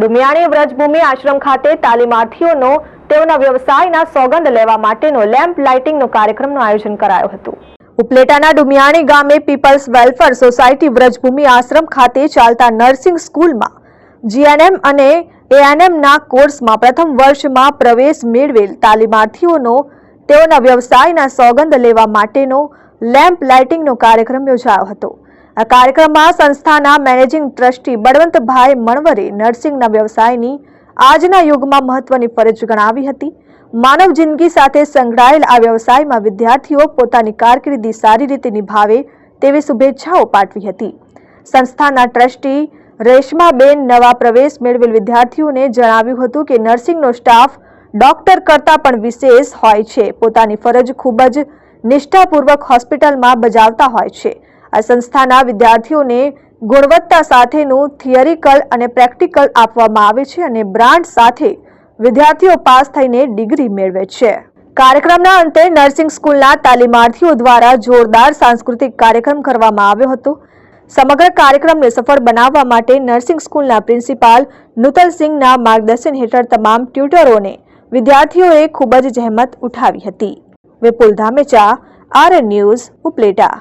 ડુમિયાણી વ્રજભૂમિ આશ્રમ ખાતે તાલીમાર્થીઓનો, તેઓના વ્યવસાયના સોગંદ લેવા માટેનો લેમ્પ લાઇટિંગનો કાર્યક્રમનું આયોજન કરાયું હતું. ઉપલેટાના ડુમિયાણી ગામે people's welfare society Vrajbhoomi Ashram ખાતે ચાલતા નર્સિંગ સ્કૂલમાં જીએનએમ અને એએનએમના કોર્સમાં પ્રથમ વર્ષમાં પ્રવેશ મેળવેલ તાલીમાર્થીઓનો, તેઓના વ્યવસાયના સોગંદ લેવા માટેનો લેમ્પ લાઇટિંગનો કાર્યક્રમ યોજાયો હતો. આ કાર્યક્રમમાં સંસ્થાના મેનેજિંગ ટ્રસ્ટી બળવંતભાઈ મણવરે નર્સિંગના વ્યવસાયની આજના યુગમાં મહત્વની ફરજ ગણાવી હતી. માનવ જિંદગી સાથે સંકળાયેલ આ વ્યવસાયમાં વિદ્યાર્થીઓ પોતાની કારકિર્દી સારી રીતે નિભાવે તેવી શુભેચ્છાઓ પાઠવી હતી. સંસ્થાના ટ્રસ્ટી રેશમાબેન નવા પ્રવેશ મેળવેલ વિદ્યાર્થીઓને જણાવ્યું હતું કે નર્સિંગનો સ્ટાફ ડોક્ટર કરતાં પણ વિશેષ હોય છે. પોતાની ફરજ ખૂબ જ નિષ્ઠાપૂર્વક હોસ્પિટલમાં બજાવતા હોય છે. આ સંસ્થાના વિદ્યાર્થીઓને ગુણવત્તા સાથેનું થિયરિકલ અને પ્રેક્ટિકલ આપવામાં આવે છે અને બ્રાન્ડ સાથે વિદ્યાર્થીઓ પાસ થઈને ડિગ્રી મેળવે છે. કાર્યક્રમના અંતે નર્સિંગ સ્કૂલના તાલીમાર્થીઓ દ્વારા જોરદાર સાંસ્કૃતિક કાર્યક્રમ કરવામાં આવ્યો હતો. સમગ્ર કાર્યક્રમને સફળ બનાવવા માટે નર્સિંગ સ્કૂલના પ્રિન્સિપાલ નુતલસિંહના માર્ગદર્શન હેઠળ તમામ ટ્યુટરોને વિદ્યાર્થીઓએ ખૂબ જ જહેમત ઉઠાવી હતી. Vipul Dhamecha R news, Upleta.